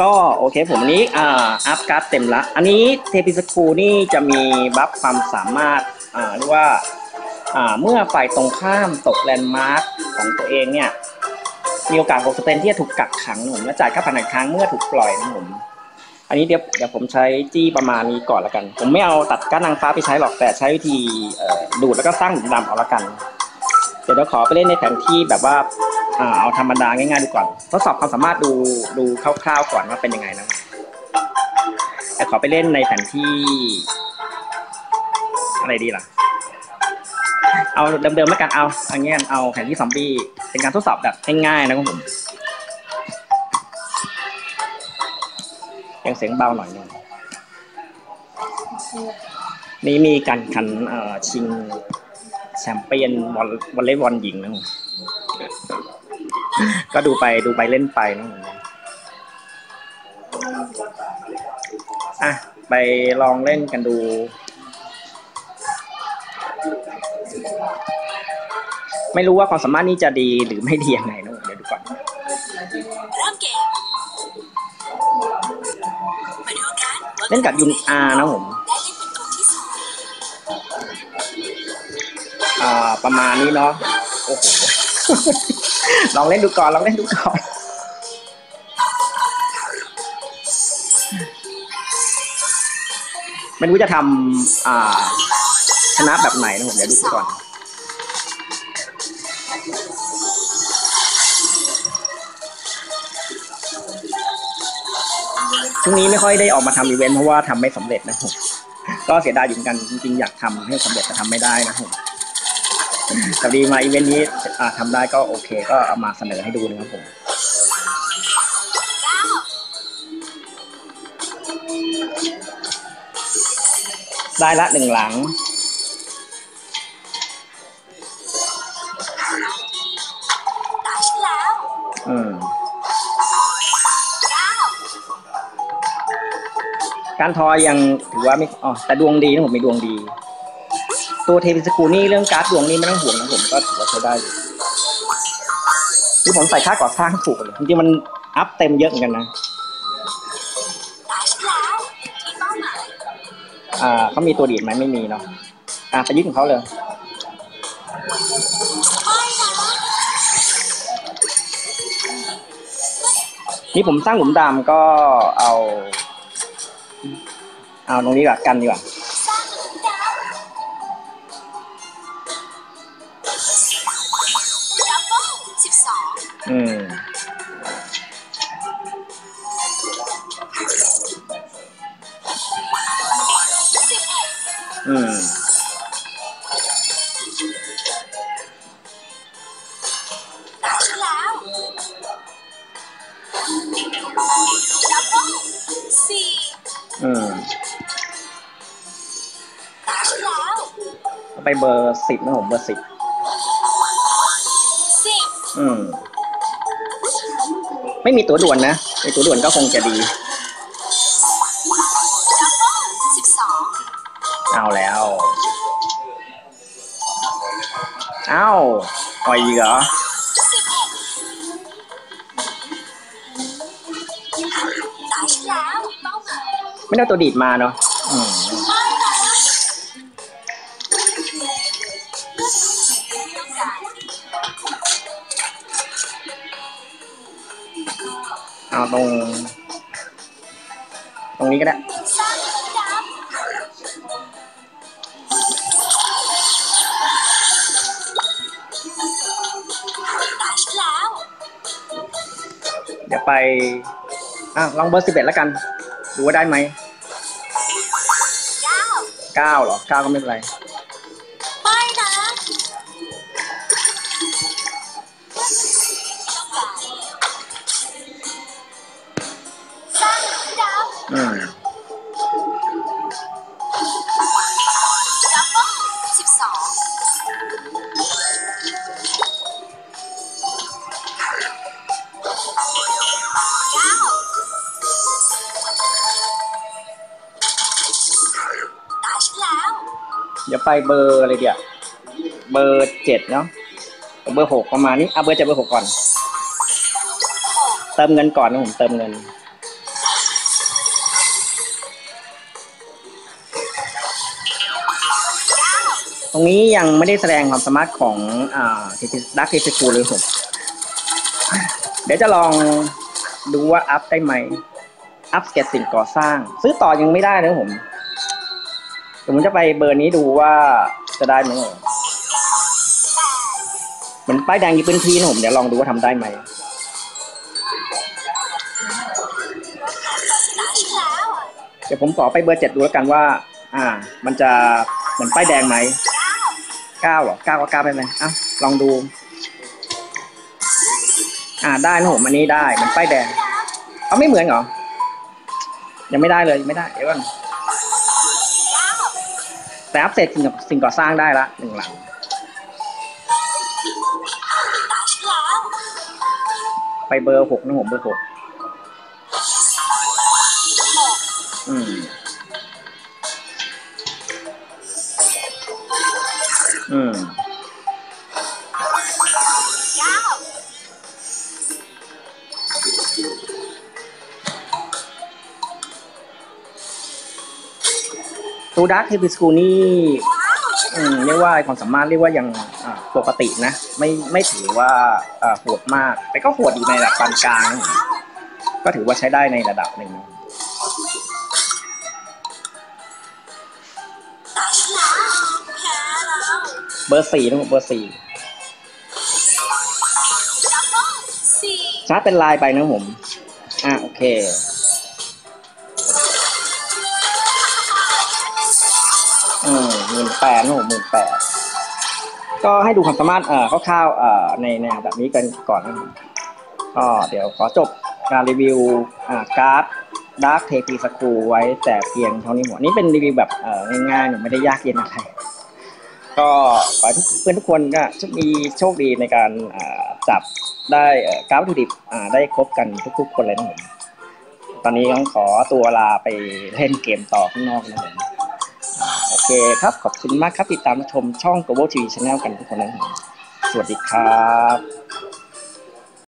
ก็โอเคผมวันนี้อ่าอัพการ์ดเต็มละ อันนี้เทปิสคูนี่จะมีบัฟความสามารถอ่าเรียกว่าอ่าเมื่อฝ่ายตรงข้ามตกแลนด์มาร์คของตัวเองเนี่ยมีโอกาส6%ที่จะถูกกักขังนะผมและจ่ายค่าผ่านครั้งเมื่อถูกปล่อยนะผมอันนี้เดี๋ยวเดี๋ยวผมใช้จี้ประมาณนี้ก่อนละกัน ผมไม่เอาตัดก้านนางฟ้าไปใช้หรอกแต่ใช้วิธีดูดแล้วก็สร้างหลุมดำเอาละกัน เดี๋ยวเราขอไปเล่นในแผนที่แบบว่า เอาธรรมดาง่ายๆดูก่อน ทดสอบความสามารถดูดูคร่าวๆก่อนว่าเป็นยังไงนะแต่ขอไปเล่นในแผนที่ อะไรดีล่ะ เอาเดิมๆแล้วกันเอาอันนี้เอาแผนที่ซอมบี้เป็นการทดสอบแบบง่ายๆนะครับผมยังเสียงเบาหน่อยหนึงนี่มีการขันชิงแชมเปี้ยนวอลวอลเลย์บอลหญิงนะผม ก็ดูไปดูไปเล่นไปนะผมอะ ไปลองเล่นกันดูไม่รู้ว่าความสามารถนี้จะดีหรือไม่ดียังไงนะเดี๋ยวดูก่อนเล่นกับยุนอานะผมอ่าประมาณนี้เนาะโอ้โห ลองเล่นดูก่อนลองเล่นดูก่อนไม่รู้จะทำอ่าชนะแบบไหนนะผมเดี๋ยวดูก่อนช่วงนี้ไม่ค่อยได้ออกมาทำอีเวนต์เพราะว่าทำไม่สำเร็จนะผมก็เสียดายอยู่เหมือนกันจริงๆอยากทำให้สำเร็จแต่ทำไม่ได้นะผม แต่ดีมาอีเวนต์นี้อ่าทำได้ก็โอเค ก็เอามาเสนอให้ดูนะครับผมได้ละหนึ่งหลังตาฉันแล้วอืมเก้าการทอยยังถือว่าไม่อ๋อแต่ดวงดีนะผมมีดวงดี ตัวเทพิสกูนี่เรื่องการ์ดดวงนี่ไม่ต้องห่วงนะผมก็ถือว่าใช้ได้อยู่ที่ผมใส่ค่าก่อสร้างถูกเลยจริงๆมันอัพเต็มเยอะเหมือนกันนะเป้าหมายอ่าเขามีตัวดีดไหมไม่มีเนาะอ่าไปยึดของเขาเลยนะนี่ผมสร้างหลุมดำก็เอา เอาตรงนี้ก่อนกันดีกว่า อืมอืมตาฉันแล้วดับเบิลสี่อืมตาฉันแล้วไปเบอร์สิบนะผมเบอร์สิบสิบอืม ไม่มีตัวด่วนนะมีตัวด่วนก็คงจะดีดับเบิลสิบสองเอาแล้วเอ้าปล่อยอีกเหรอสิบเอ็ดตาฉันแล้วเป้าหมายไม่ได้เอาตัวดีดมาเนาะ เอาตรง ตรงนี้ก็ได้สร้างหลุมดำตาฉันแล้วเดี๋ยวไปอะลองเบอร์สิบเอ็ดแล้วกัน ดูว่าได้ไหมเก้าเก้าเหรอเก้าก็ไม่เป็นไร ดำอืมดับเบิ้ลสิบสองเก้าตาฉันแล้วเดี๋ยวไปเบอร์อะไรเดี๋ยวเบอร์เจ็ดเนาะเบอร์หกประมาณนี้เอะเบอร์เจ็ดเบอร์หกก่อน เติมเงินก่อนนะผมเติมเงิน ตรงนี้ยังไม่ได้แสดงความสามารถของอ่าดักเทสคูเลยผม เดี๋ยวจะลองดูว่าอัพได้ไหม อัพเกตสิ่งก่อสร้าง ซื้อต่อยังไม่ได้นะผมเดี๋ยวผมจะไปเบอร์นี้ดูว่าจะได้ไหมเหมือนป้ายแดงยีพื้นที่นะผมเดี๋ยวลองดูว่าทำได้ไหมเดี๋ยวผมขอไปเบอร์เจ็ดดูแล้วกันว่า อ่า มันจะเหมือนป้ายแดงไหม เก้าเหรอเก้าก็เก้าไปไหมอะลองดู อ่าได้นะผมอันนี้ได้เหมันป้ายแดงเอาไม่เหมือนเหรอ ยังไม่ได้เลยยังไม่ได้เดี๋ยวก่อนแต่อัพเสร็จสิ่งสิ่งก่อสร้างได้ละหนึ่งหลังไปเบอร์หกนะผมเบอร์หกอืม ตัวดักเทปิสคูนี่อืมเรียกว่าความสามารถเรียกว่ายังอ่าปกตินะ ไม่ไม่ถือว่าอ่าโหดมาก แต่ก็โหดอยู่ในระดับปานกลางนะก็ถือว่าใช้ได้ในระดับหนึ่งตาฉันแล้วแพ้แล้วเบอร์สี่นะผมเบอร์สี่ดับเบิ้ลสี่ชาร์จเป็นลายไปนะผม อ่าโอเค หมื่นแปดนะผมหมื่นแปดก็ให้ดูความสามารถเอ่อคร่าวๆเอ่อในแนวแบบนี้กันก่อนนะผมก็เดี๋ยวขอจบการรีวิวอ่าการ์ดดาร์คเทปีสกูไว้แต่เพียงเท่านี้หมดนี่เป็นรีวิวแบบเอ่อง่ายๆหนูไม่ได้ยากเย็นอะไรก็ขอให้เพื่อนทุกคนก็มีโชคดีในการอ่าจับได้เอ่อการ์ดวัตถุดิบอ่าได้ครบกันทุกๆคนเลยนะผมตอนนี้ต้องขอตัวลาไปเล่นเกมต่อข้างนอกนะผม เคครับ ขอบคุณมากครับติดตามชมช่อง Global TV Channel กันทุกคนนะครับสวัสดีครับ